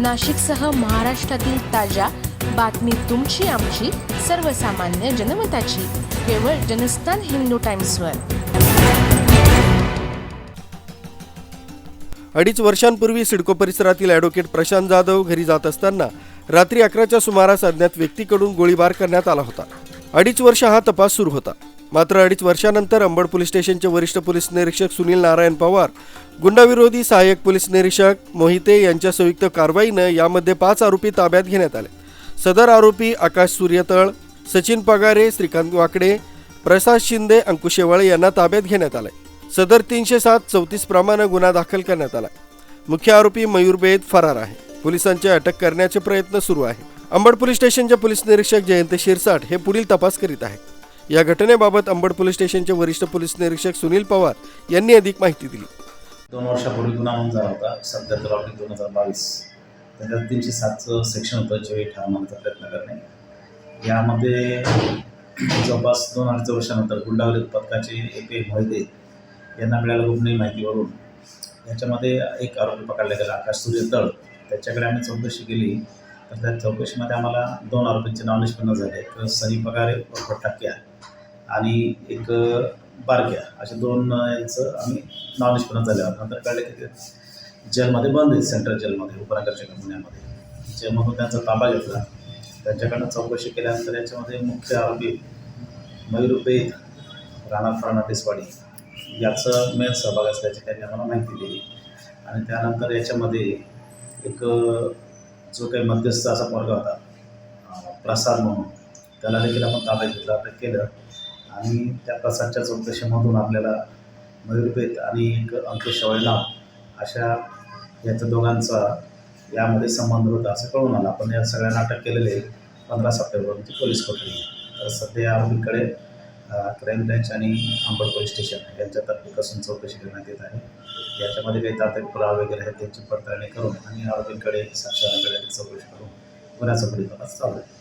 नाशिकसह महाराष्ट्रातील ताज्या बातमी तुमची आमची सर्वसामान्य जनमताची. केवळ जनस्थान हिंदू टाइम्सवर. अडीच वर्षांपूर्वी सिडको परिसरातील ॲडव्होकेट प्रशांत जाधव घरी जात असताना रात्री अकराच्या सुमारास अज्ञात व्यक्तीकडून गोळीबार करण्यात आला होता. अडीच वर्ष हा तपास सुरू होता. मात्र अडीच वर्षानंतर अंबड पोलीस स्टेशनचे वरिष्ठ पोलीस निरीक्षक सुनील नारायण पवार गुंडाविरोधी सहाय्यक पोलीस निरीक्षक मोहिते यांच्या संयुक्त कारवाईनं यामध्ये पाच आरोपी ताब्यात घेण्यात आले. सदर आरोपी आकाश सूर्यतळ सचिन पगारे श्रीकांत वाकडे प्रसाद शिंदे अंकुश शेवाळे यांना ताब्यात घेण्यात आले सदर तीनशे सात चौतीस प्रमाणे गुन्हा दाखल करण्यात आला मुख्य आरोपी मयूर बेद फरार आहे. पोलिसांची अटक करण्याचे प्रयत्न सुरू आहे. अंबड पोलीस स्टेशनचे पोलीस निरीक्षक जयंत शिरसाट हे पुढील तपास करीत आहेत. या घटनेबाबत अंबड पोलीस स्टेशनचे वरिष्ठ पोलीस निरीक्षक सुनील पवार यांनी अधिक माहिती दिली. दोन वर्षापूर्वी गुन्हा नोंद झाला होता. सध्या तर दोन हजार बावीस त्याच्यात तीनशे सातचं सेक्शन होतं जे ठार मारण्याचा प्रयत्न करणे. यामध्ये जवळपास दोन अडीच वर्षानंतर गुंडावरील पथकाचे ए पी मोहिते यांना मिळाल्या गोपनीय माहितीवरून याच्यामध्ये एक आरोपी पकडला गेला आकाश सूर्य तळ. त्याच्याकडे आम्ही चौकशी केली. तर त्या चौकशीमध्ये आम्हाला दोन आरोपींचे नाव निष्पन्न झाले. तर सनी पगारे उर्फ टाक्या आणि एक बारक्या असे दोन यांचं आम्ही नाव निष्पन्न झाले. नंतर कळलं की ते जेलमध्ये बंद आहेत सेंट्रल जेलमध्ये उपनगरच्या पुण्यामध्ये जेलमधून त्यांचा ताबा घेतला. त्यांच्याकडनं चौकशी केल्यानंतर याच्यामध्ये मुख्य आरोपी मयूर बेद राणा फर्नांडिसवाडी याचं मेन सहभाग असल्याची त्यांनी आम्हाला माहिती दिली. आणि त्यानंतर याच्यामध्ये एक जो काही मध्यस्थ असा वर्ग होता प्रसाद म्हणून त्याला देखील आपण ताब्यात घेतला केलं. आणि त्या प्रसादच्या चौकशीमधून आपल्याला मयूरपेत आणि एक अंकुश नाव अशा याच्या दोघांचा यामध्ये संबंध होता असं कळून आला. आपण या सगळ्यांना अटक केलेले पंधरा सप्टेंबरची पोलीस कोठडी. तर सध्या आरोपीकडे क्राईम ब्रँच आणि अंबड पोलीस स्टेशन यांच्यातर्फे कसून चौकशी करण्यात येत आहे. याच्यामध्ये काही तांत्रिक पुरावे वगैरे आहेत त्यांची पडताळणी करून आणि आरोपींकडे साक्षरांकडे चौकशी करून गुन्ह्याचा पुढील तपास चालू आहे.